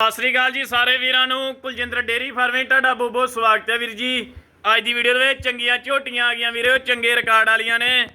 ਸਤਿ ਸ੍ਰੀ ਅਕਾਲ ਜੀ ਸਾਰੇ ਵੀਰਾਂ ਨੂੰ। ਕੁਲਜਿੰਦਰ ਡੇਰੀ ਫਾਰਮਿੰਗ ਤੁਹਾਡਾ ਬਹੁਤ ਬਹੁਤ ਸਵਾਗਤ ਹੈ ਵੀਰ ਜੀ। ਅੱਜ ਦੀ ਵੀਡੀਓ ਦੇ ਵਿੱਚ ਚੰਗੀਆਂ ਝੋਟੀਆਂ ਆ ਗਈਆਂ ਵੀਰੋ ਚੰਗੇ ਰਿਕਾਰਡ ਵਾਲੀਆਂ ਨੇ।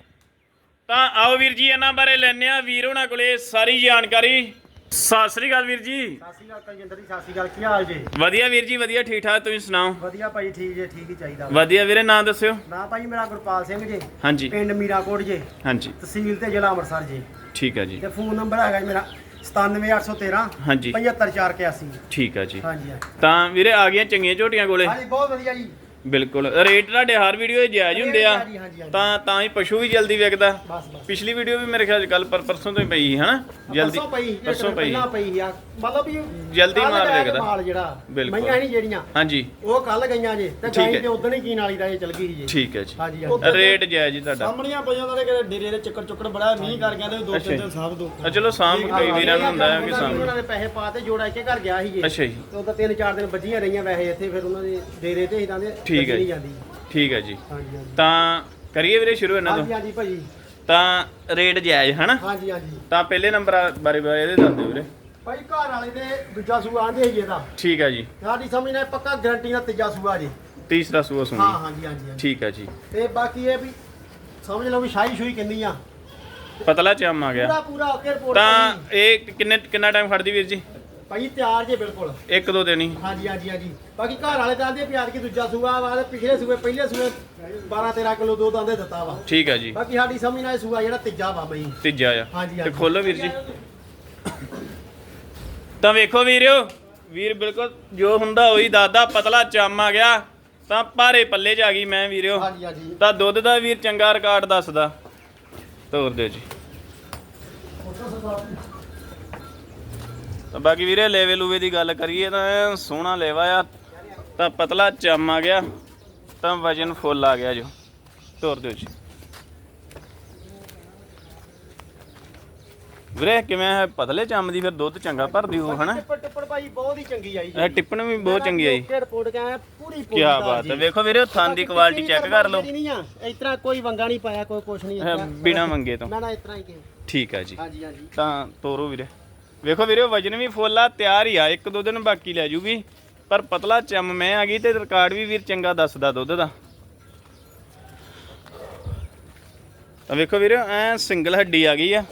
ਤਾਂ ਆਓ ਵੀਰ ਜੀ ਇਹਨਾਂ ਬਾਰੇ ਲੈਣੇ ਆ ਵੀਰ ਉਹਨਾਂ ਕੋਲੇ ਸਾਰੀ ਜਾਣਕਾਰੀ। ਸਤਿ ਸ੍ਰੀ ਅਕਾਲ ਵੀਰ ਜੀ। ਸਤਿ ਸ਼੍ਰੀ ਅਕਾਲ ਕਲਜਿੰਦਰ ਜੀ ਸਤਿ ਸ਼੍ਰੀ ਅਕਾਲ ਕੀ ਹਾਲ ਜੀ? ਵਧੀਆ ਵੀਰ ਜੀ ਵਧੀਆ ਠੀਕ ਠਾਕ ਤੁਸੀਂ ਸੁਣਾਓ? ਵਧੀਆ ਭਾਈ ਠੀਕ ਜੇ ਠੀਕ ਹੀ ਚਾਹੀਦਾ ਵਧੀਆ ਵੀਰੇ ਨਾਂ ਦੱਸਿਓ। ਨਾ ਭਾਈ ਮੇਰਾ ਗੁਰਪਾਲ ਸਿੰਘ ਜੀ। ਹਾਂਜੀ। ਪਿੰਡ ਮੀਰਾਕੋਟ ਜੀ। ਹਾਂਜੀ। ਤਹਿਸੀਲ ਤੇ ਜ਼ਿਲ੍ਹਾ ਅੰਮ੍ਰਿਤਸਰ ਜੀ। ਠੀਕ ਹੈ ਜੀ। ਤੇ ਫੋਨ ਨੰਬਰ ਹੈਗਾ ਜੀ ਮੇਰਾ 97813 ਹਾਂਜੀ। 75481 ਠੀਕ ਹੈ ਜੀ। ਹਾਂਜੀ ਹਾਂਜੀ। ਤਾਂ ਵੀਰੇ ਆ ਗਈਆਂ ਚੰਗੀਆਂ ਝੋਟੀਆਂ ਕੋਲੇ? ਹਾਂਜੀ ਬਹੁਤ ਵਧੀਆ ਜੀ। ਬਿਲਕੁਲ। ਰੇਟ ਤੁਹਾਡੇ ਹਰ ਵੀਡੀਓ 'ਚ ਜਾਇਜ਼ ਹੁੰਦੇ ਆ। ਹਾਂਜੀ, ਹਾਂਜੀ, ਹਾਂਜੀ। ਤਾਂ ਤਾਂ ਹੀ ਪਸ਼ੂ ਵੀ ਜਲਦੀ ਵਿਕਦਾ। ਬਸ ਬਸ। ਪਿਛਲੀ ਵੀਡੀਓ ਵੀ ਮੇਰੇ ਖਿਆਲ ਕੱਲ ਪਰ ਪਰਸੋਂ ਤੋਂ ਹੀ ਪਈ ਸੀ ਹਨਾ? ਜਲਦੀ ਪਰਸੋਂ ਪਈ ਪਰਸੋਂ ਪਈ ਪਹਿਲਾਂ ਪਈ ਆ ਮਤਲਬ ਵੀ ਜਲਦੀ ਕੱਲ੍ਹ ਮਾਲ ਜਾ ਵਿਕਦਾ। ਮਾਲ ਜਿਹੜਾ ਬਿਲਕੁਲ। ਮਈਆਂ ਨਹੀਂ ਜਿਹੜੀਆਂ। ਹਾਂਜੀ। ਉਹ ਕੱਲ ਗਈਆਂ ਜੀ ਤੇ ਠੀਕ ਹੈ। ਗਾਈ ਤੇ ਉਦੋਂ ਹੀ ਕੀਨ ਵਾਲੀ ਦਾ ਇਹ ਚਲ ਗਈ ਜੀ। ਠੀਕ ਹੈ ਜੀ। ਹਾਂਜੀ ਹਾਂਜੀ। ਰੇਟ ਜਾਇਜ਼ ਜੀ ਤੁਹਾਡਾ। ਸਾਹਮਣੀਆਂ ਪਈਆਂ ਤਾਂ ਕਿਤੇ ਡੇਰੇ ਦੇ ਚੱਕਰ ਚੁੱਕੜ ਬੜਾ ਮੀਂਹ ਕਰ ਗਿਆ ਤੇ ਦੋ ਅੱਛਾ ਤਿੰਨ ਜੀ। ਦਿਨ ਸਾਹਬ ਦੋ। ਆ ਚਲੋ ਸਾਂਭ ਕਈ ਵੀਰਾਂ ਨੂੰ ਹੁੰਦਾ ਹੈ ਕਿ ਉਹਨਾਂ ਸਾਂਭ। ਨੇ ਪੈਸੇ ਪਾਤੇ ਜੋੜਾ ਕੇ ਘਰ ਗਿਆ ਸੀ ਜੀ। ਅੱਛਾ ਜੀ। ਤੇ ਉਹਦਾ ਤਿੰਨ ਚਾਰ ਦਿਨ ਬੱਜੀਆਂ ਰਹੀਆਂ ਵੈਸੇ ਇੱਥੇ ਫਿਰ ਉਹਨਾਂ ਦੇ ਡੇਰੇ ਤੇ ਇਦਾਂ ਦੇ ਠੀਕ ਹੈ ਜੀ। ਜਾਂਦੀ। ਠੀਕ ਹੈ ਜੀ। ਹਾਂਜੀ ਹਾਂਜੀ। ਤਾਂ ਕਰੀਏ ਵੀਰੇ ਸ਼ੁਰੂ ਇਹਨਾਂ ਹਾਂਜੀ ਤੋਂ ਹਾਂਜੀ ਭਾਜੀ। ਤਾਂ ਰੇਟ ਜਾਇਜ਼ ਹਨਾ? ਹਾਂਜੀ ਹਾਂਜੀ। ਤਾਂ ਪਹਿਲੇ ਨੰਬਰ ਬਾਰੇ ਬਾਰੇ ਇਹਦੇ ਦੱਸ ਦਿਓ ਵੀਰੇ। ਭਾਈ ਘਰ ਵਾਲੇ ਦੇ ਦੂਜਾ ਸੂਆ ਆਂਦੇ ਸੀ ਇਹਦਾ। ਠੀਕ ਹੈ ਜੀ। ਸਾਡੀ ਸਮਝ ਨਾਲ ਪੱਕਾ ਗਾਰੰਟੀ ਦਾ ਤੀਜਾ ਸੂਆ ਜੀ। ਤੀਸਰਾ ਸੂਆ ਹਾਂ ਸੁਣੀ ਹਾਂਜੀ ਹਾਂਜੀ ਹਾਂਜੀ। ਠੀਕ ਹੈ ਜੀ। ਤੇ ਬਾਕੀ ਇਹ ਵੀ ਸਮਝ ਲਓ ਵੀ ਸ਼ਾਹੀ ਸ਼ੂਈ ਕਿੰਨੀ ਆ। ਪਤਲਾ ਚਮ ਆ ਗਿਆ। ਪੂਰਾ ਪੂਰਾ ਓਕੇ ਰਿਪੋਰਟ ਤਾਂ ਇਹ ਕਿੰਨੇ ਕਿੰਨਾ ਟਾਈਮ ਖੜਦੀ ਵੀਰ ਜੀ? ਭਾਈ ਤਿਆਰ ਜੇ ਬਿਲਕੁਲ। ਇੱਕ ਦੋ ਦਿਨ ਹੀ। ਹਾਂਜੀ ਹਾਂਜੀ ਹਾਂਜੀ। ਬਾਕੀ ਘਰ ਵਾਲੇ ਤਾਂ ਆਂਦੇ ਪਿਆਰ ਕੀ ਦੂਜਾ ਸੂਆ ਵਾ ਤੇ ਪਿਛਲੇ ਸੂਏ ਪਹਿਲੇ ਸੂਏ 12 13 ਕਿਲੋ ਦੁੱਧ ਆਂਦੇ ਦਿੱਤਾ ਵਾ। ਠੀਕ ਹੈ ਜੀ। ਬਾਕੀ ਸਾਡੀ ਸਮਝ ਨਾਲ ਇਹ ਸੂਆ ਜਿਹੜਾ ਤੀਜਾ ਵਾ ਬਈ। ਤੀਜਾ ਆ। ਹਾਂਜੀ, ਤੇ ਹਾਂਜੀ। ਖੋਲੋ ਵੀਰ ਜੀ। ਤਾਂ ਵੇਖੋ ਵੀਰਿਓ ਵੀਰ ਬਿਲਕੁਲ ਜੋ ਹੁੰਦਾ ਉਹੀ ਦਾਦਾ ਪਤਲਾ ਚਮ ਆ ਗਿਆ ਤਾਂ ਭਾਰੇ ਪੱਲੇ 'ਚ ਆ ਗਈ ਮੈਂ ਵੀਰਿਓ। ਹਾਂਜੀ ਹਾਂਜੀ। ਤਾਂ ਦੁੱਧ ਦਾ ਵੀਰ ਚੰਗਾ ਰਿਕਾਰਡ ਦੱਸਦਾ। ਤੋਰ ਦਿਓ ਜੀ। ਤਾਂ ਬਾਕੀ ਵੀਰੇ ਲੈਵੇ ਲੂਵੇ ਦੀ ਗੱਲ ਕਰੀਏ ਤਾਂ ਸੋਹਣਾ ਲੈਵਾ ਆ ਤਾਂ ਪਤਲਾ ਚਮ ਆ ਗਿਆ ਤਾਂ ਵਜਨ ਫੁੱਲ ਆ ਗਿਆ ਜੋ। ਤੋਰ ਦਿਓ ਜੀ। ਵੀਰੇ ਕਿਵੇਂ ਹੈ ਪਤਲੇ ਚਮ ਦੀ ਫਿਰ ਦੁੱਧ ਚੰਗਾ ਭਰਦੀ ਹੋ ਹਨਾ? ਟਿੱਪੜ ਟਿੱਪੜ ਭਾਈ ਬਹੁਤ ਹੀ ਚੰਗੀ ਆਈ ਇਹ ਟਿੱਪਣ ਵੀ ਬਹੁਤ ਚੰਗੀ ਆਈ। ਓਕੇ ਰਿਪੋਰਟ ਕਾ ਪੂਰੀ ਕੀ ਬਾਤ ਹੈ। ਵੇਖੋ ਵੀਰੇ ਥਣ ਦੀ ਕੁਆਲਿਟੀ ਚੈੱਕ ਕਰ ਲਓ। ਨਹੀਂ ਆ। ਇਸ ਤਰ੍ਹਾਂ ਕੋਈ ਵੰਗਾ ਨਹੀਂ ਪਾਇਆ ਕੋਈ ਕੁਛ ਨਹੀਂ ਇਸ ਤਰ੍ਹਾਂ। ਬਿਨਾਂ ਮੰਗੇ ਤੋਂ। ਨਾ ਨਾ ਇਸ ਤਰ੍ਹਾਂ ਹੀ ਕਿ ਠੀਕ ਹੈ ਜੀ। ਹਾਂਜੀ ਹਾਂਜੀ। ਤਾਂ ਤੋਰੋ ਵੀਰੇ। ਵੇਖੋ ਵੀਰੇ ਵਜਨ ਵੀ ਫੁੱਲ ਆ ਤਿਆਰ ਹੀ ਆ। ਇੱਕ ਦੋ ਦਿਨ ਬਾਕੀ ਲੈ ਜੂਗੀ। ਪਰ ਪਤਲਾ ਚਮ ਮੈਂ ਆ ਗਈ ਤੇ ਰਿਕਾਰਡ ਵੀ ਵੀਰ ਚੰਗਾ ਦੱਸਦਾ ਦੁੱਧ ਦਾ। ਤਾਂ ਵੇਖੋ ਵੀਰੇ ਐ ਸਿੰਗਲ ਹੱਡੀ ਆ ਗਈ ਆ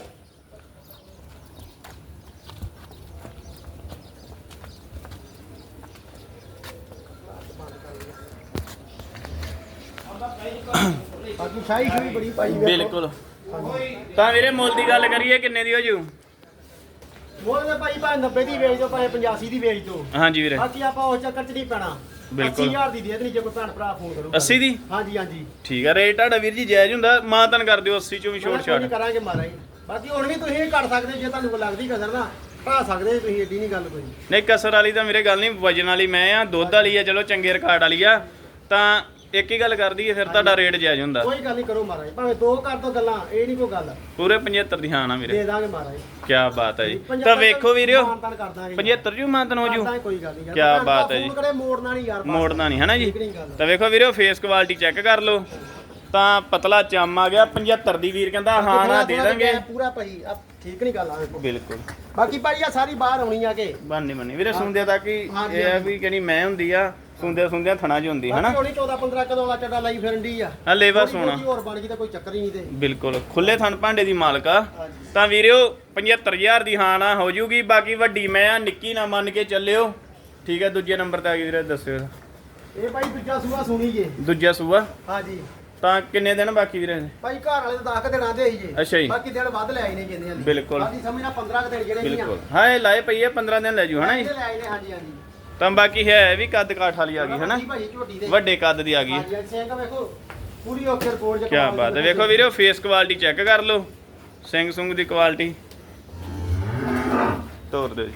ਬਾਕੀ ਸ਼ਾਹੀ ਸ਼ੂਈ ਬੜੀ ਪਾਈ ਵੇਖੋ। ਬਿਲਕੁਲ। ਤਾਂ ਵੀਰੇ ਮੁੱਲ ਦੀ ਗੱਲ ਕਰੀਏ ਕਿੰਨੇ ਦੀ ਹੋ ਜੂ? ਮੁੱਲ ਦੇ ਭਾਈ ਭਾਵੇਂ 90 ਦੀ ਵੇਚ ਦੋ ਭਾਵੇਂ 85 ਦੀ ਵੇਚ ਦੋ। ਹਾਂਜੀ ਵੀਰੇ। ਬਾਕੀ ਆਪਾਂ ਉਸ ਚੱਕਰ 'ਚ ਨਹੀਂ ਪੈਣਾ। ਬਿਲਕੁਲ। 80000 ਦੀ ਦੇ ਦੇਣੀ ਜੇ ਕੋਈ ਭੈਣ ਭਰਾ ਫੋਨ ਕਰੂਗਾ। 80 ਦੀ? ਹਾਂਜੀ ਹਾਂਜੀ। ਠੀਕ ਆ ਰੇਟ ਤੁਹਾਡਾ ਵੀਰ ਜੀ ਜਾਇਜ਼ ਹੁੰਦਾ ਮਾਂ ਤਨ ਕਰ ਦਿਓ 80 ਚੋਂ ਵੀ ਛੋਟ। ਛਾਟ ਕਰਾਂਗੇ ਮਹਾਰਾਜ। ਬਾਕੀ ਹੁਣ ਵੀ ਤੁਸੀਂ ਇਹ ਕਰ ਸਕਦੇ ਜੇ ਤੁਹਾਨੂੰ ਕੋਈ ਲੱਗਦੀ ਕਸਰ ਨਾ ਭਾ ਸਕਦੇ ਤੁਸੀਂ ਏਡੀ ਨਹੀਂ ਗੱਲ ਕੋਈ। ਨਹੀਂ ਕਸਰ ਵਾਲੀ ਤਾਂ ਮੇਰੇ ਗੱਲ ਨਹੀਂ ਵਜਨ ਵਾਲੀ ਮੈਂ ਆ ਦੁੱਧ ਵਾਲੀ ਆ ਚਲੋ ਚੰਗੇ ਰਿਕਾਰਡ ਵਾਲੀ ਆ। ਤਾਂ ਇੱਕ ਹੀ ਗੱਲ ਕਰਦੀ ਹੈ ਫਿਰ ਤੁਹਾਡਾ ਰੇਟ ਜਾਇਜ਼ ਹੁੰਦਾ। ਕੋਈ ਗੱਲ ਨਹੀਂ ਕਰੋ ਮਹਾਰਾਜ ਭਾਵੇਂ ਦੋ ਕਰ ਦੋ ਗੱਲਾਂ ਇਹ ਨਹੀਂ ਕੋਈ ਗੱਲ। ਪੂਰੇ 75 ਦੀ ਹਾਂ ਨਾ ਵੀਰੇ। ਦੇ ਦਾਂਗੇ ਮਹਾਰਾਜ। ਕੀ ਬਾਤ ਹੈ ਜੀ। ਤਾਂ ਵੇਖੋ ਵੀਰਿਓ ਮਾਨਤਾਨ ਕਰ ਦਾਂਗੇ 75 ਜੂ ਮਾਂ ਤਨ ਹੋ ਜੂ। ਕੋਈ ਗੱਲ ਨਹੀਂ ਕਿਆ ਬਾਤ ਹੈ ਜੀ। ਫੋਨ ਕਰੇ ਮੋੜਨਾ ਨਹੀਂ ਯਾਰ। ਮੋੜਨਾ ਨਹੀਂ ਹਨਾ ਜੀ? ਠੀਕ ਨਹੀਂ ਗੱਲ। ਤਾਂ ਵੇਖੋ ਵੀਰਿਓ ਫੇਸ ਕੁਆਲਿਟੀ ਚੈੱਕ ਕਰ ਲਓ। ਤਾਂ ਪਤਲਾ ਚਮ ਆ ਗਿਆ 75 ਦੀ ਵੀਰ ਕਹਿੰਦਾ ਹਾਂ ਨਾ ਦੇ ਦਾਂਗੇ। ਪੂਰਾ ਭਾਈ ਆ ਠੀਕ ਨਹੀਂ ਗੱਲ ਆ ਬਿਲਕੁਲ। ਬਾਕੀ ਭਾਈ ਆ ਸਾਰੀ ਬਾਹਰ ਆਉਣੀ ਆ ਕੇ। ਬਾਨੀ ਬੰਨੀ ਵੀਰੇ ਸੁਣਦੇ ਤੱਕ ਹੀ ਹਾਂਜੀ, ਇਹ ਆ ਵੀ ਕਿਹੜੀ ਮੈਂ ਹੁੰਦੀ ਆ ਸੁਣਦੇ ਸੁਣਦੇ ਥਣਾ ਚ ਹੁੰਦੀ ਹਨਾ? ਹੋਣੀ 14 15 ਕਦੋਂ ਵਾਲਾ ਚੱਡਾ ਲਾਈ ਫਿਰਨ ਦੀ ਆ। ਆ ਲੇਵਾ ਸੋਣਾ ਹੋਰ ਬਣ ਗਈ ਤਾਂ ਕੋਈ ਚੱਕਰ ਹੀ ਨਹੀਂ ਤੇ। ਬਿਲਕੁਲ ਖੁੱਲੇ ਥਣ ਭਾਂਡੇ ਦੀ ਮਾਲਕ ਤਾਂ ਵੀਰਿਓ 75000 ਦੀ ਹਾਂ ਨਾ ਹੋ ਜੂਗੀ। ਬਾਕੀ ਵੱਡੀ ਮੈਂ ਆ ਨਿੱਕੀ ਨਾ ਮੰਨ ਕੇ ਚੱਲਿਓ। ਠੀਕ ਹੈ ਦੂਜੇ ਨੰਬਰ ਤੇ ਆ ਗਈ ਵੀਰੇ ਦੱਸਿਓ ਇਹ ਭਾਈ ਦੂਜਾ ਸੂਆ ਸੁਣੀ ਜੇ। ਦੂਜਾ ਸੂਆ? ਹਾਂਜੀ। ਤਾਂ ਕਿੰਨੇ ਦਿਨ ਬਾਕੀ ਵੀਰੇ? ਭਾਈ ਘਰ ਵਾਲੇ ਤਾਂ 10 ਦਿਨਾਂ ਦੇ ਹੀ ਜੇ। ਅੱਛਾ ਜੀ। ਬਾਕੀ ਦਿਨ ਵੱਧ ਲੈ ਆਈ ਨੇ ਜਿੰਨੇ ਹਲੇ। ਬਿਲਕੁਲ। ਬਾਕੀ ਸਮਝਣਾ 15 ਕੁ ਦਿਨ ਜਿਹੜੇ ਬਿਲਕੁਲ। ਹਾਂ ਇਹ ਲਾਏ ਪਈ ਹੈ 15 ਦਿਨ ਲੈ ਜੂ ਹਨਾ ਜੀ? ਲੈ ਆਏ ਨੇ ਹਾਂਜੀ ਹਾਂਜੀ। ਤਾਂ ਬਾਕੀ ਹੈ ਵੀ ਕੱਦ ਕਾਠ ਵਾਲੀ ਆ ਗਈ ਹਨਾ? ਝੋਟੀ ਦੇ। ਵੱਡੇ ਕੱਦ ਦੀ ਆ ਗਈ। ਹਾਂਜੀ ਸਿੰਘ ਵੇਖੋ ਪੂਰੀ ਓਕੇ ਰਿਪੋਰਟ ਕੀ ਬਾਤ ਹੈ। ਵੇਖੋ ਵੀਰੇ ਫੇਸ ਕੁਆਲਿਟੀ ਚੈੱਕ ਕਰ ਲਓ। ਸਿੰਘ ਸੁੰਗ ਦੀ ਕੁਆਲਿਟੀ ਤੋਰ ਦਿਓ ਜੀ।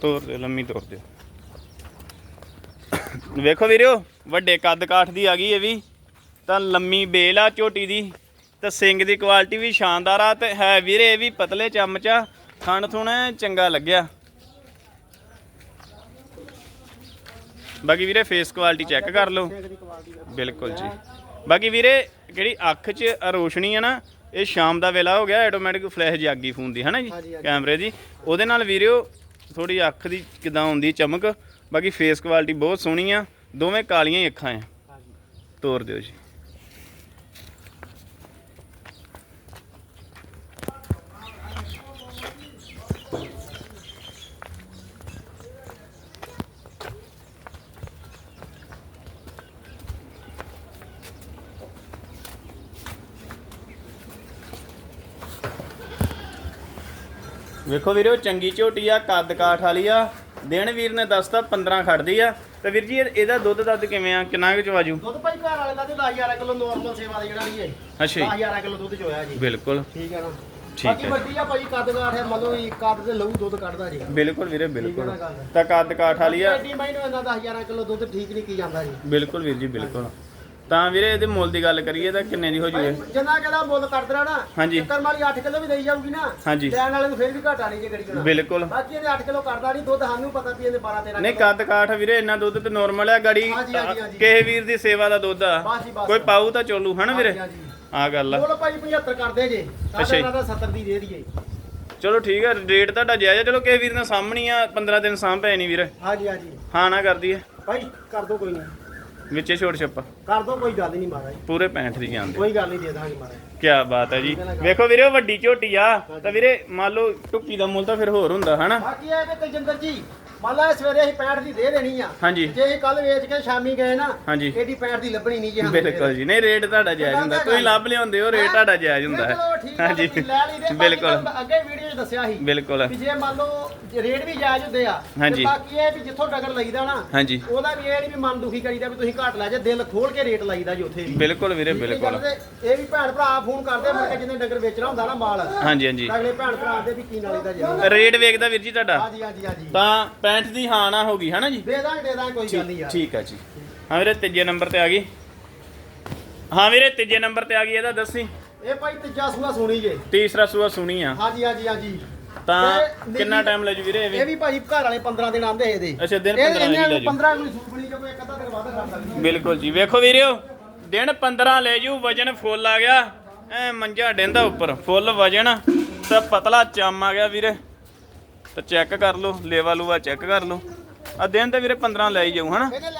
ਤੋਰ ਦਿਓ ਲੰਮੀ ਤੋਰ ਦਿਓ। ਵੇਖੋ ਵੀਰਿਓ ਵੱਡੇ ਕੱਦ ਕਾਠ ਦੀ ਆ ਗਈ ਇਹ ਵੀ। ਤਾਂ ਲੰਮੀ ਬੇਲ ਆ ਝੋਟੀ ਦੀ। ਤੇ ਸਿੰਘ ਦੀ ਕੁਆਲਿਟੀ ਵੀ ਸ਼ਾਨਦਾਰ ਆ ਤੇ ਹੈ ਵੀਰੇ ਇਹ ਵੀ ਪਤਲੇ ਚਮਚਾ ਥਣ ਥੁਣਾ ਚੰਗਾ ਲੱਗਿਆ। ਬਾਕੀ ਵੀਰੇ ਫੇਸ ਕੁਆਲਿਟੀ ਚੈੱਕ ਕਰ ਲਓ। ਬਿਲਕੁਲ ਜੀ। ਬਾਕੀ ਵੀਰੇ ਜਿਹੜੀ ਅੱਖ 'ਚ ਰੋਸ਼ਨੀ ਹੈ ਨਾ ਇਹ ਸ਼ਾਮ ਦਾ ਵੇਲਾ ਹੋ ਗਿਆ ਆਟੋਮੈਟਿਕ ਫਲੈਸ਼ ਜਾਗੀ ਫੋਨ ਦੀ ਹੈ ਨਾ ਜੀ। ਕੈਮਰੇ ਦੀ। ਉਹਦੇ ਨਾਲ ਵੀਰਿਓ ਥੋੜੀ ਅੱਖ ਦੀ ਕਿਦਾਂ ਹੁੰਦੀ ਚਮਕ। ਬਾਕੀ ਫੇਸ ਕੁਆਲਿਟੀ ਬਹੁਤ ਸੋਹਣੀ ਆ। ਦੋਵੇਂ ਕਾਲੀਆਂ ਹੀ ਅੱਖਾਂ ਆ। ਤੋਰ ਦਿਓ ਜੀ। ਵੇਖੋ ਵੀਰੋ ਚੰਗੀ ਝੋਟੀ ਆ ਕੱਦ ਕਾਠ ਵਾਲੀ ਆ। ਦਿਨ ਵੀਰ ਨੇ ਦੱਸਤਾ 15 ਖੜਦੀ ਆ। ਤੇ ਵੀਰ ਜੀ ਇਹ- ਇਹਦਾ ਦੁੱਧ ਦੱਧ ਕਿਵੇਂ ਆ? ਕਿੰਨਾ ਕੁ ਚਵਾਜੂ ਦੁੱਧ ਭਾਈ ਘਰ ਵਾਲੇ ਦਾ ਤੇ 10000 ਕਿਲੋ ਨਾਰਮਲ ਸੇਵਾ ਦੀ ਜਿਹੜਾ ਹੈ ਅੱਛਾ ਜੀ। 10000 ਕਿਲੋ ਦੁੱਧ ਚੋਇਆ ਜੀ। ਬਿਲਕੁਲ। ਠੀਕ ਹੈ ਨਾ। ਬਾਕੀ। ਵੱਡੀ ਆ ਭਾਈ ਕੱਦ ਕਾਠ ਹੈ ਲਓ ਵੀ ਕੱਦ ਤੇ ਲਹੂ ਦੁੱਧ ਕੱਢਦਾ ਜੀ। ਬਿਲਕੁਲ ਵੀਰੇ ਬਿਲਕੁਲ। ਤਾਂ ਕੱਦ ਕਾਠ ਵਾਲੀ ਆ। ਐਡੀ ਮੈਨੂੰ ਇਹਨਾਂ 10000 ਕਿਲੋ ਦੁੱਧ ਠੀਕ ਨਹੀਂ ਕੀ ਜਾਂਦਾ ਜੀ। ਬਿਲਕੁਲ ਵੀਰ ਜੀ ਬਿਲਕੁਲ। ਤਾਂ ਵੀਰੇ ਇਹਦੇ ਮੁੱਲ ਦੀ ਗੱਲ ਕਰੀਏ ਤਾਂ ਕਿੰਨੇ ਦੀ ਹੋ ਜੂਏ? ਜਿੰਨਾ ਕਿਹਦਾ ਮੁੱਲ ਕਰਦਰਾ ਨਾ ਹਾਂਜੀ। ਚੱਕਰ ਵਾਲੀ 8 ਕਿਲੋ ਵੀ ਦੇਈ ਜਾਊਗੀ ਨਾ ਹਾਂਜੀ। ਲੈਣ ਵਾਲੇ ਨੂੰ ਫਿਰ ਵੀ ਘਾਟਾ ਨਹੀਂ ਜੇ ਗੜੀ ਜਣਾ। ਬਿਲਕੁਲ। ਬਾਕੀ ਇਹਨੇ 8 ਕਿਲੋ ਕਰਦਾ ਨਹੀਂ ਦੁੱਧ ਸਾਨੂੰ ਪਤਾ ਵੀ ਇਹਨੇ 12 13 ਨਹੀਂ ਕੱਦ ਕਾਠ ਵੀਰੇ ਇੰਨਾ ਦੁੱਧ ਤੇ ਨਾਰਮਲ ਆ ਗਾੜੀ। ਕਿਸੇ ਵੀਰ ਦੀ ਸੇਵਾ ਦਾ ਦੁੱਧ ਆ। ਕੋਈ ਪਾਊ ਤਾਂ ਚੋਲੂ ਹਨਾ ਵੀਰੇ। ਆ ਗੱਲ ਆ। ਮੁੱਲ ਭਾਈ 75 ਕਰਦੇ ਜੇ। ਸਾਡੇ ਨਾਲ ਤਾਂ 70 ਦੀ ਦੇ ਦਈਏ। ਚਲੋ ਠੀਕ ਹੈ ਰੇਟ ਤੁਹਾਡਾ ਜਾਇਜ਼ ਚਲੋ ਕਿਸੇ ਵੀਰ ਨਾਲ ਸਾਹਮਣੀ ਆ 15 ਦਿਨ ਪੈ ਨਹੀਂ ਵੀਰੇ। ਹਾਂਜੀ ਹਾਂਜੀ। ਹਾਂ ਨਾ ਕਰਦੀ ਹੈ ਭਾਈ ਕਰ ਦੋ ਕੋਈ ਨਹੀਂ ਵਿੱਚੇ ਛੋਟ ਛੱਪਾ। ਕਰ ਦੋ ਕੋਈ ਗੱਲ ਨਹੀਂ ਮਹਾਰਾਜ। ਪੂਰੇ 65 ਦੀ ਜਾਂਦੇ। ਕੋਈ ਗੱਲ ਨਹੀਂ ਦੇ ਦਾਂਗੇ ਮਹਾਰਾਜ। ਕੀ ਬਾਤ ਹੈ ਜੀ। ਵੇਖੋ ਵੀਰੇ ਉਹ ਵੱਡੀ ਝੋਟੀ ਆ। ਤਾਂ ਵੀਰੇ ਮੰਨ ਲਓ ਟੁੱਕੀ ਦਾ ਮੁੱਲ ਤਾਂ ਫਿਰ ਹੋਰ ਹੁੰਦਾ ਹਨਾ? ਬਾਕੀ ਇਹ ਕਿ ਤਜਿੰਦਰ ਜੀ ਮੰਨ ਲਾ ਸਵੇਰੇ ਅਸੀਂ 65 ਦੀ ਦੇ ਦੇਣੀ ਆ। ਹਾਂਜੀ। ਜੇ ਅਸੀਂ ਕੱਲ ਵੇਚ ਕੇ ਸ਼ਾਮੀ ਗਏ ਨਾ ਹਾਂਜੀ। ਇਹਦੀ 65 ਦੀ ਲੱਭਣੀ ਨਹੀਂ ਜੀ ਬਿਲਕੁਲ ਜੀ। ਨਹੀਂ ਰੇਟ ਤੁਹਾਡਾ ਜਾਇਜ਼ ਹੁੰਦਾ। ਤੁਸੀਂ ਲੱਭ ਲਿਆਉਂਦੇ ਹੋ ਰੇਟ ਤੁਹਾਡਾ ਜਾਇਜ਼ ਹੁੰਦਾ। ਹੈ ਠੀਕ ਹੈ ਹਾਂਜੀ ਤੁਸੀਂ ਲੈ ਲਈ ਦੇ ਬਿਲਕੁਲ। ਅੱਗੇ ਵੀਡੀਓ 'ਚ ਦੱਸਿਆ ਸੀ ਬਿਲਕੁਲ। ਵੀ ਜੇ ਮੰਨ ਲਓ ਰੇਟ ਵੀ ਜਾਇਜ਼ ਹੁੰਦੇ ਆ ਹਾਂਜੀ। ਤੇ ਬਾਕੀ ਇਹ ਵੀ ਜਿੱਥੋਂ ਡਗਰ ਲਈਦਾ ਨਾ ਹਾਂਜੀ। ਉਹਦਾ ਵੀ ਇਹ ਨਹੀਂ ਵੀ ਮਨ ਦੁਖੀ ਕਰੀਦਾ ਵੀ ਤੁਸੀਂ ਘੱਟ ਲੈ ਜੇ ਦਿਲ ਖੋਲ ਕੇ ਰੇਟ ਲਾਈਦਾ ਜੀ ਉੱਥੇ ਵੀ। ਬਿਲਕੁਲ ਵੀਰੇ ਠੀਕ ਹੈ ਬਿਲਕੁਲ। ਗੱਲ ਤੇ ਇਹ ਵੀ ਭੈਣ ਭਰਾ ਫੋਨ ਕਰਦੇ ਮੁੜ ਕੇ ਜਿਹਨੇ ਡੰਗਰ ਵੇਚਣਾ ਹੁੰਦਾ ਨਾ ਮਾਲ। ਹਾਂਜੀ ਹਾਂਜੀ। ਅਗਲੇ ਭੈਣ ਭਰਾ ਦੇ ਵੀ ਕੀ ਨਾਲੇ ਦਾ ਜੀ। ਰੇਟ ਵੇਖਦਾ ਵੀਰ ਜੀ ਤੁਹਾਡਾ। ਹਾਂਜੀ ਹਾਂਜੀ ਹਾਂਜੀ। ਤਾਂ 65 ਦੀ ਹਾਂ ਨਾ ਹੋ ਗਈ ਹਨਾ ਜੀ? ਦੇ ਦਾਂਗੇ ਦੇ ਦਾਂਗੇ ਕੋਈ ਗੱਲ ਨਹੀਂ ਯਾਰ। ਠੀਕ ਹੈ ਜੀ। ਹਾਂ ਵੀਰੇ ਤੀਜੇ ਨੰਬਰ ਤੇ ਆ ਗਈ। ਹਾਂ ਵੀਰੇ ਤੀਜੇ ਨੰਬਰ ਤੇ ਆ ਗਈ ਇਹਦਾ ਦੱਸੀ। ਇਹ ਭਾਈ ਤੀਜਾ ਸੂਆ ਸੁਣੀ ਜੇ। ਤੀਸਰਾ ਸੂਆ ਸੁਣੀ ਆ। ਹਾਂਜੀ ਹਾਂਜੀ ਹਾਂਜੀ। ਤਾਂ ਤੇ ਕਿੰਨਾ ਨੀਲੀ- ਟਾਈਮ ਲੈ ਜੂ ਵੀਰੇ ਇਹ ਇਹ ਵੀ ਵੀ ਭਾਈ ਘਰ ਵਾਲੇ 15 ਦਿਨ ਆਂਦੇ ਇਹਦੇ। ਅੱਛਾ, ਦਿਨ ਇਹ 15 ਇਹਨਾਂ ਲੈ ਨੂੰ ਜਾਓ। 15 ਨੂੰ ਸੂਪ ਬਣੀ ਜੇ ਕੋਈ ਇੱਕ ਅੱਧਾ ਦਿਨ ਵੱਧ ਕਰ ਸਕਦੀ। ਬਿਲਕੁਲ ਜੀ। ਵੇਖੋ ਵੀਰਿਓ ਦਿਨ 15 ਲੈ ਜੂ ਵਜਨ ਫੁੱਲ ਆ ਗਿਆ। ਐ ਮੰਜਾ ਡਿੰਦਾ ਉੱਪਰ। ਫੁੱਲ ਵਜਨ ਤੇ ਪਤਲਾ ਚਮ ਆ ਗਿਆ ਵੀਰੇ। ਤੇ ਚੈੱਕ ਕਰ ਲਓ ਲੇਵਾ ਲੂਆ ਚੈੱਕ ਕਰ ਲਓ। ਆ ਦਿਨ ਤੇ ਵੀਰੇ 15 ਲੈ ਹੀ ਜਾਊ ਹਨਾ? ਇਹਨੇ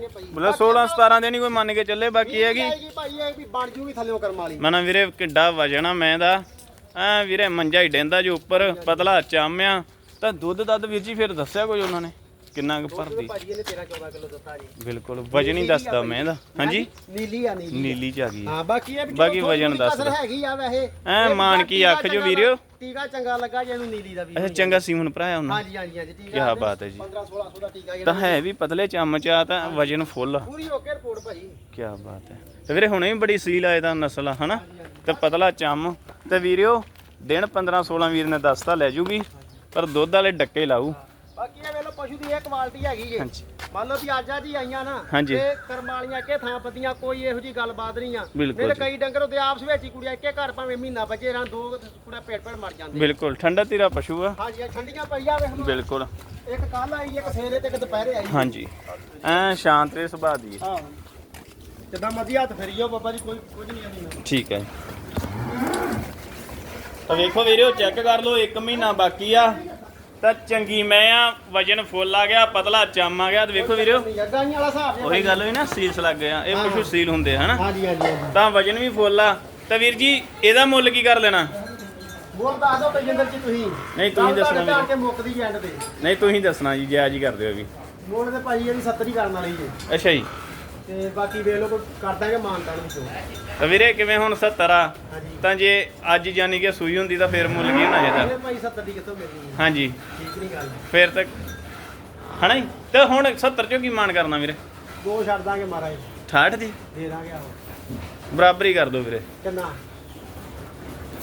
ਨੇ ਭਾਈ। ਮਤਲਬ 16 17 ਦਿਨ ਹੀ ਕੋਈ ਮੰਨ ਕੇ ਚੱਲੇ ਬਾਕੀ ਹੈਗੀ ਆਏਗੀ ਭਾਈ ਇਹ ਵੀ ਬਣ ਜੂਗੀ ਥੱਲੇੋਂ ਕਰਮ ਵਾਲੀ। ਮਨਾ ਵੀਰੇ ਕਿੱਡਾ ਵਜਨ ਆ ਮੈਂ ਦਾ। ਐ ਵੀਰੇ ਮੰਜਾ ਹੀ ਡਿੰਦਾ ਜੋ ਉੱਪਰ ਪਤਲਾ ਚਮ ਆ ਤਾਂ ਦੁੱਧ ਦੱਧ ਵੀਰ ਜੀ ਫਿਰ ਦੱਸਿਆ ਕੋਈ ਉਹਨਾਂ ਨੇ? ਕਿੰਨਾ ਕੁ ਭਰਦੀ? ਭਾਜੀ ਇਹਨੇ 13 14 ਕਿਲੋ ਦਿੱਤਾ ਜੀ। ਬਿਲਕੁਲ ਵਜਨ ਹੀ ਦੱਸਦਾ ਮੈਂ ਦਾ ਹਾਂਜੀ ਨੀਲੀ ਆ ਨੀਲੀ ਨੀਲੀ ਚ ਆ ਗਈ ਹਾਂ। ਬਾਕੀ ਇਹ ਵੀ ਬਾਕੀ ਚਲੋ ਵਜਨ ਦੱਸ ਕਸਰ ਹੈਗੀ ਆ ਵੈਸੇ। ਐਂ ਇਹ ਮਾਣ ਕੀ ਟੀਕਾ ਅੱਖ ਜੋ ਚੰਗਾ ਵੀਰਿਓ। ਟੀਕਾ ਚੰਗਾ ਲੱਗਾ ਜੇ ਇਹਨੂੰ ਨੀਲੀ ਦਾ ਵੀ ਅੱਛਾ ਚੰਗਾ ਸੀਮਨ ਭਰਾਇਆ ਉਹਨਾਂ। ਹਾਂਜੀ ਹਾਂਜੀ ਹਾਂਜੀ ਟੀਕਾ ਕਿਆ ਇਹਦੇ ਬਾਤ ਹੈ ਜੀ। 15 1600 ਦਾ ਟੀਕਾ ਤਾਂ ਹੈ ਵੀ ਪਤਲੇ ਚਮਚ ਆ ਤਾਂ ਵਜਨ ਫੁੱਲ ਆ। ਪੂਰੀ ਓਕੇ ਰਿਪੋਰਟ ਭਾਜੀ। ਕੀ ਬਾਤ ਹੈ। ਤੇ ਵੀਰੇ ਹੁਣੇ ਵੀ ਬੜੀ ਸੀਲ ਆਏ ਦਾ ਨਸਲ ਆ ਹਨਾ ਤੇ ਪਤਲਾ ਚਮ। ਤੇ ਵੀਰਿਓ ਦਿਨ 15 16 ਵੀਰ ਨੇ ਦੱਸਤਾ ਲੈ ਜੂਗੀ। ਪਰ ਦੁੱਧ ਵਾਲੇ ਡੱਕੇ ਲਾਊ। ਪਸ਼ੂ ਦੀ ਇਹ ਕੁਆਲਿਟੀ ਹੈਗੀ ਜੇ। ਹਾਂਜੀ। ਮੰਨ ਲਓ ਵੀ ਅੱਜ ਅੱਜ ਹੀ ਆਈਆਂ ਨਾ ਹਾਂਜੀ। ਤੇ ਕਰਮ ਵਾਲੀਆਂ ਕਿ ਥਾਂ ਪਤੀਆਂ ਕੋਈ ਇਹੋ ਜੀ ਗੱਲਬਾਤ ਨਹੀਂ ਆ। ਬਿਲਕੁਲ ਨਹੀਂ ਤਾਂ ਜੀ। ਕਈ ਡੰਗਰ ਉਹਦੇ ਆਪਸ ਵਿੱਚ ਹੀ ਕੁੜੀਆਂ ਇੱਕੇ ਘਰ ਭਾਵੇਂ ਮਹੀਨਾ ਬੱਚੇ ਰਹਿਣ ਦੋ ਕੁੜਾ ਪੇਟ ਪੇਟ ਮਰ ਜਾਂਦੇ ਬਿਲਕੁਲ ਠੰਡਾ ਤੀਰਾ ਪਸ਼ੂ ਆ। ਹਾਂਜੀ ਇਹ ਠੰਡੀਆਂ ਪਈਆਂ ਵੇਖ ਲਓ। ਬਿਲਕੁਲ। ਇੱਕ ਕੱਲ ਆਈ ਇੱਕ ਸਵੇਰੇ ਤੇ ਇੱਕ ਦੁਪਹਿਰੇ ਆਈ। ਹਾਂਜੀ। ਐ ਸ਼ਾਂਤ ਤੇ ਸੁਭਾਅ ਦੀ ਹੈ। ਹਾਂ ਜਿੱਦਾਂ ਮਰਜ਼ੀ ਹੱਥ ਫੇਰੀਓ ਬਾਬਾ ਜੀ ਕੋਈ ਕੁਝ ਨਹੀਂ ਆਉਂਦੀ ਠੀਕ ਹੈ ਤਾਂ ਵੇਖੋ ਵੀਰਿਓ ਚੈੱਕ ਕਰ ਲਓ 1 ਮਹੀਨਾ ਬਾਕੀ ਆ। ਤਾਂ ਚੰਗੀ ਮੈਂ ਆ ਵਜਨ ਫੁੱਲ ਆ ਗਿਆ ਪਤਲਾ ਚਮ ਆ ਗਿਆ ਤੇ ਵੇਖੋ ਵੀਰਿਓ ਗਾਈਆਂ ਵਾਲਾ ਹਿਸਾਬ ਹੈ ਉਹੀ ਗੱਲ ਹੋਈ ਨਾ ਸੀਲਸ ਲੱਗ ਗਿਆ ਇਹ ਪਸ਼ੂ ਸੀਲ ਹੁੰਦੇ ਆ ਹਨਾ? ਹਾਂਜੀ ਹਾਂਜੀ ਹਾਂਜੀ। ਤਾਂ ਵਜਨ ਵੀ ਫੁੱਲ ਆ। ਤਾਂ ਵੀਰ ਜੀ ਇਹਦਾ ਮੁੱਲ ਕੀ ਕਰ ਲੈਣਾ? ਬੋਲ ਦੱਸ ਦਿਓ ਤਜਿੰਦਰ ਜੀ ਤੁਸੀਂ। ਨਹੀਂ, ਤੁਸੀਂ ਗੱਲ ਦੱਸਣਾ ਤੁਹਾਡੇ ਵੀਰੇ। ਕੇ ਮੁੱਕਦੀ ਐਂਡ ਤੇ। ਨਹੀਂ ਤੁਸੀਂ ਦੱਸਣਾ ਜੀ ਜਾਇਜ਼ ਹੀ ਕਰ ਦਿਓ ਵੀ। ਮੋੜ ਦੇ ਭਾਈ ਇਹ ਵੀ 70 ਹੀ ਕਰਨ ਵਾਲੀ ਜੀ। ਅੱਛਾ ਜੀ। ਤੇ ਬਾਕੀ ਵੇਖ ਲਓ ਕੋਈ ਕਰ ਦਾਂਗੇ ਮਾਨਤਾਨ ਵਿੱਚੋਂ ਤਾਂ ਵੀਰੇ ਕਿਵੇਂ ਹੁਣ 70 ਆ? ਹਾਂਜੀ। ਤਾਂ ਜੇ ਅੱਜ ਜਾਨੀ ਕਿ ਸੂਈ ਹੁੰਦੀ ਤਾਂ ਫਿਰ ਮੁੱਲ ਕੀ ਹੋਣਾ ਇਹਦਾ ਇਹ ਭਾਈ 70 ਦੀ ਕਿੱਥੋਂ ਮਿਲਣੀ ਹੈ? ਹਾਂਜੀ। ਠੀਕ ਨਹੀਂ ਗੱਲ। ਫਿਰ ਤੱਕ ਹਨਾ ਜੀ? ਤੇ ਹੁਣ 70 ਚੋਂ ਕੀ ਮਾਨ ਕਰਨਾ ਵੀਰੇ? ਦੋ ਛੱਡ ਦਾਂਗੇ ਮਹਾਰਾਜ। 68 ਦੀ? ਦੇ ਦਾਂਗੇ ਆਹੋ। ਬਰਾਬਰੀ ਕਰ ਦਿਓ ਵੀਰੇ। ਕਿੰਨਾ?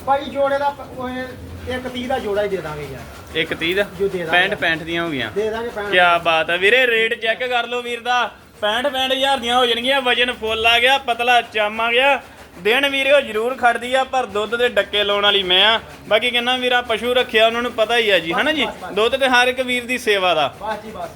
ਭਾਈ ਜੋੜੇ ਦਾ ਪ- ਉਹ ਇਹ ਇੱਕ 30 ਦਾ ਜੋੜਾ ਹੀ ਦੇ ਦਾਂਗੇ ਯਾਰ। ਇੱਕ 30 ਦਾ? ਜੋ ਦੇ ਦਾਂਗੇ। 65 65 ਦੀਆਂ ਹੋ ਗਈਆਂ। ਦੇ ਦਾਂਗੇ ਪੈਣ ਕੀ ਬਾਤ ਹੈ ਵੀਰੇ ਰੇਟ ਚੈੱਕ ਕਰ ਲਓ ਵੀਰ ਦਾ। 65 65 ਹਜ਼ਾਰ ਦੀਆਂ ਹੋ ਜਾਣਗੀਆਂ, ਵਜਨ ਫੁੱਲ ਆ ਗਿਆ, ਪਤਲਾ ਚਮ ਆ ਗਿਆ। ਦਿਨ ਵੀਰੇ ਜ਼ਰੂਰ ਖੜਦੀ ਆ, ਪਰ ਦੁੱਧ ਦੇ ਡੱਕੇ ਲਾਉਣ ਵਾਲੀ ਮੈਂ ਆ। ਬਾਕੀ ਕਹਿੰਦਾ ਵੀਰਾ, ਪਸ਼ੂ ਰੱਖਿਆ ਉਹਨਾਂ ਨੂੰ ਪਤਾ ਹੀ ਆ ਜੀ, ਹਨਾ ਜੀ? ਦੁੱਧ ਤੇ ਹਰ ਇੱਕ ਵੀਰ ਦੀ ਸੇਵਾ ਦਾ।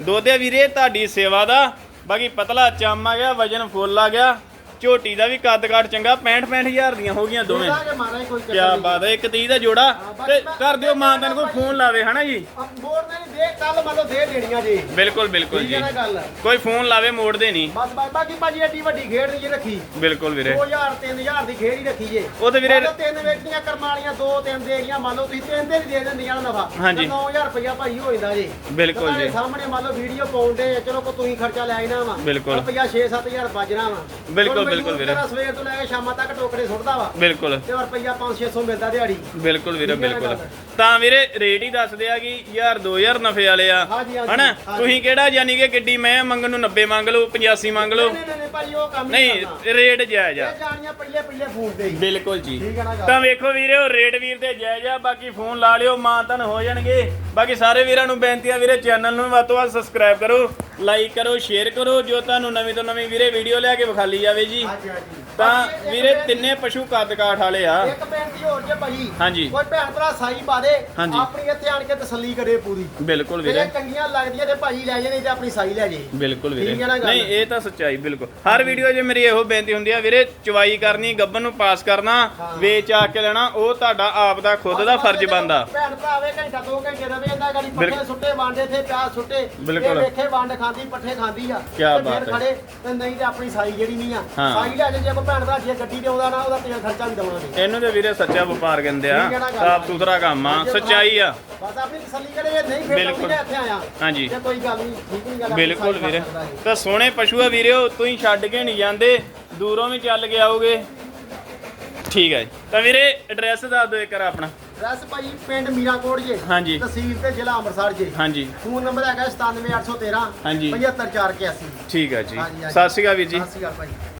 ਦੁੱਧ ਆ ਵੀਰੇ, ਤੁਹਾਡੀ ਸੇਵਾ ਦਾ। ਬਾਕੀ ਪਤਲਾ ਚਮ ਆ ਗਿਆ, ਵਜਨ ਫੁੱਲ ਆ ਗਿਆ। ਝੋਟੀ ਦਾ ਵੀ ਕੱਦ ਕਾਠ ਚੰਗਾ 65 65000 ਦੀਆਂ ਹੋ ਗਈਆਂ ਦੋਵੇਂ। ਕਿ ਮਾਰਾ ਕੋਈ ਕੀ ਬਾਤ ਹੈ ਇੱਕ ਤੀਹ ਦਾ ਜੋੜਾ। ਤੇ ਕਰ ਦਿਓ ਮਾਨਤਨ ਕੋਈ ਫੋਨ ਲਾਵੇ ਹਨਾ ਜੀ? ਮੋੜ ਨਹੀਂ ਦੇ ਕੱਲ ਮੰਨ ਲਓ ਦੇ ਦੇਣੀਆਂ ਜੀ। ਬਿਲਕੁਲ ਬਿਲਕੁਲ ਠੀਕ ਜੀ। ਹੈ ਨਾ ਗੱਲ। ਕੋਈ ਫੋਨ ਲਾਵੇ ਮੋੜਦੇ ਨਹੀਂ। ਬਸ ਬਸ ਬਾਕੀ ਭਾਜੀ ਏਡੀ ਵੱਡੀ ਖੇਡ ਨਹੀਂ ਜੀ ਰੱਖੀ। ਬਿਲਕੁਲ ਵੀਰੇ। 2000 3000 ਦੀ ਖੇਡ ਹੀ ਰੱਖੀ ਜੇ। ਉਹ ਤੇ ਵੀਰੇ- ਮੰਨ ਲਓ ਤਿੰਨ ਵੇਚਦੀਆਂ ਕਰਮਾਲੀਆਂ ਦੋ ਤਿੰਨ ਦੇ ਗਈਆਂ ਮੰਨ ਲਓ ਤੁਸੀਂ ਤਿੰਨ ਦੇ ਵੀ ਦੇ ਦਿੰਦੀਆਂ ਨਫਾ ਹਾਂਜੀ। 9000 ਰੁਪਇਆ ਭਾਈ ਹੋ ਜਾਂਦਾ ਜੀ। ਬਿਲਕੁਲ ਤੁਹਾਡੇ ਜੀ। ਸਾਹਮਣੇ ਮੰਨ ਲਓ ਵੀਡੀਓ ਪਾਉਂਦੇ ਚਲੋ ਕੋ ਤੁਸੀਂ ਖਰਚਾ ਲੈ ਆਇਨਾ ਵਾ। ਬਿਲਕੁਲ। ਰੁਪਇਆ 6-7000 ਬਚਣਾ ਵਾ। ਬਿਲਕੁਲ, ਬਿਲਕੁਲ ਵੀਰੇ। ਮਜ਼ਦੂਰ ਸਵੇਰ ਤੋਂ ਲੈ ਕੇ ਸ਼ਾਮਾਂ ਤੱਕ ਟੋਕਰੇ ਸੁੱਟਦਾ ਵਾ। ਬਿਲਕੁਲ। ਤੇ ਰੁਪਇਆ 5-600 ਮਿਲਦਾ ਦਿਹਾੜੀ। ਬਿਲਕੁਲ ਵੀਰੇ ਬਿਲਕੁਲ? ਤਾਂ ਵੀਰੇ ਰੇਟ ਹੀ ਦੱਸਦੇ ਆ ਕਿ 1000 2000 ਨਫੇ ਵਾਲੇ ਆ। ਹਨਾ। ਤੁਸੀਂ ਕਿਹੜਾ ਯਾਨੀ ਕਿ ਕਿੱਡੀ ਮੈਂ ਮੰਗਣ ਨੂੰ 90 ਮੰਗ ਲਓ 85 ਮੰਗ ਲਓ? ਨਹੀਂ ਰੇਟ ਜਾਇਜ਼ ਆ। ਬਿਲਕੁਲ ਜੀ? ਤਾਂ ਵੇਖੋ ਵੀਰੇ ਉਹ ਰੇਟ ਵੀਰ ਤੇ ਜਾਇਜ਼ ਆ ਬਾਕੀ ਫੋਨ ਲਾ ਲਿਓ ਮਾਂ ਤਨ ਹੋ ਜਾਣਗੇ। ਬਾਕੀ ਸਾਰੇ ਵੀਰਾਂ ਨੂੰ ਬੇਨਤੀ ਆ ਵੀਰੇ ਚੈਨਲ ਨੂੰ ਵੱਧ ਤੋਂ ਵੱਧ ਸਬਸਕ੍ਰਾਈਬ ਕਰੋ। ਲਾਈਕ ਕਰੋ, ਸ਼ੇਅਰ ਕਰੋ, ਜੋ ਤੁਹਾਨੂੰ ਨਵੀਂ ਤੋਂ ਨਵੀਂ ਵੀਰੇ ਵੀਡੀਓ ਲੈ ਕੇ ਵਿਖਾਲੀ ਜਾਵੇ ਜੀ। ਹਾਂਜੀ ਹਾਂਜੀ। ਤਾਂ ਵੀਰੇ ਤਿੰਨੇ ਪਸ਼ੂ ਕੱਦ ਕਾਠ ਵਾਲੇ ਆ ਇੱਕ ਬੇਨਤੀ ਹੋਰ ਜੇ ਭਾਈ ਹਾਂਜੀ। ਕੋਈ ਭੈਣ ਭਰਾ ਸਾਈ ਪਾ ਦੇ ਹਾਂਜੀ। ਆਪਣੀ ਇੱਥੇ ਆਣ ਕੇ ਤਸੱਲੀ ਕਰੇ ਪੂਰੀ ਬਿਲਕੁਲ ਜੇ ਵੀਰੇ ਚੰਗੀਆਂ ਲੱਗਦੀਆਂ ਤੇ ਭਾਈ ਲੈ ਜੇ ਨਹੀਂ ਤੇ ਆਪਣੀ ਸਾਈ ਲੈ ਜੇ ਬਿਲਕੁਲ ਵੀਰੇ ਠੀਕ ਹੈ ਨਾ ਗੱਲ? ਨਹੀਂ ਇਹ ਤਾਂ ਸੱਚਾਈ ਬਿਲਕੁਲ ਹਰ ਵੀਡੀਓ 'ਚ ਮੇਰੀ ਇਹੋ ਬੇਨਤੀ ਹੁੰਦੀ ਆ ਵੀਰੇ ਚਵਾਈ ਕਰਨੀ ਗੱਬਨ ਨੂੰ ਪਾਸ ਕਰਨਾ। ਵੇਚ ਆ ਕੇ ਲੈਣਾ ਉਹ ਤੁਹਾਡਾ ਆਪ ਦਾ ਖੁਦ ਦਾ ਫਰਜ਼ ਬੰਦਾ ਭੈਣ ਭਰਾ ਆਵੇ ਘੰਟਾ ਦੋ ਘੰਟੇ ਰਵੇ ਜਾਂਦਾ ਗਾੜੀ ਪੱਠੇ ਬਿਲਕੁਲ। ਸੁੱਟੇ ਵਾਂਡੇ ਤੇ ਪਿਆਜ਼ ਸੁੱਟੇ ਬਿਲਕੁਲ। ਇਹ ਵੇਖੇ ਵੰਡ ਖਾਂਦੀ ਪੱਠੇ ਖਾਂਦੀ ਆ ਕਿਆ ਤੇ ਬਾਤ ਹੈ। ਖੜੇ ਤੇ ਨਹੀਂ ਤੇ ਆਪਣੀ ਸਾਈ ਜਿਹੜੀ ਨਹੀਂ ਆ ਹਾਂ। ਸਾਈ ਲੈ ਜੇ ਜੇ ਕੋਈ ਭੈਣ ਭਰਾ ਜੇ ਗੱਡੀ ਤੇ ਆਉਂਦਾ ਨਾ ਉਹਦਾ ਤੇਲ ਖਰਚਾ ਵੀ ਦਵਾਂਗੇ। ਇਹਨੂੰ ਤੇ ਵੀਰੇ ਸੱਚਾ ਵਪਾਰ ਕਹਿੰਦੇ ਆ। ਗੱਲ? ਸਾਫ਼ ਸੁਥਰਾ ਕੰਮ ਆ ਸੱਚਾਈ ਆ। ਬਸ ਆਪਣੀ ਤਸੱਲੀ ਕਰੇ ਜੇ ਨਹੀਂ ਫਿਰ ਬਿਲਕੁਲ। ਇੱਥੇ ਆਇਆ। ਹਾਂਜੀ। ਤੇ ਕੋਈ ਗੱਲ ਨਹੀਂ ਠੀਕ ਨਹੀਂ ਗੱਲ ਆਪਣੀ ਬਿਲਕੁਲ ਵੀਰੇ। ਜੀ। ਤਾਂ ਸੋਹਣੇ ਪਸ਼ੂ ਆ ਵੀਰੇ ਉਹ ਤੁਸੀਂ ਛੱਡ ਕੇ ਨਹੀਂ ਜਾਂਦੇ। ਦੂਰੋਂ ਵੀ ਚੱਲ ਕੇ ਆਓਗੇ। ਠੀਕ ਹੈ ਜੀ। ਤਾਂ ਵੀਰੇ ਐਡਰੈਸ ਦੱਸ ਦਿਓ ਇੱਕ ਵਾਰ ਆਪਣਾ। ਰਸ ਭਾਈ ਪਿੰਡ ਮੀਰਾਕੋਟ ਜੇ ਹਾਂਜੀ। ਤਹਿਸੀਲ ਤੇ ਜ਼ਿਲ੍ਹਾ ਅੰਮ੍ਰਿਤਸਰ ਜੇ। ਹਾਂਜੀ। ਫੋਨ ਨੰਬਰ ਹੈਗਾ 97813 ਹਾਂਜੀ। 75481 ਠੀਕ ਹੈ ਜੀ। ਹਾਂਜੀ, ਹਾਂਜੀ। ਸਤਿ ਸ਼੍ਰੀ ਅਕਾਲ ਵੀਰ ਜੀ। ਸਤਿ ਸ਼੍ਰੀ ਅਕਾਲ ਭਾਈ।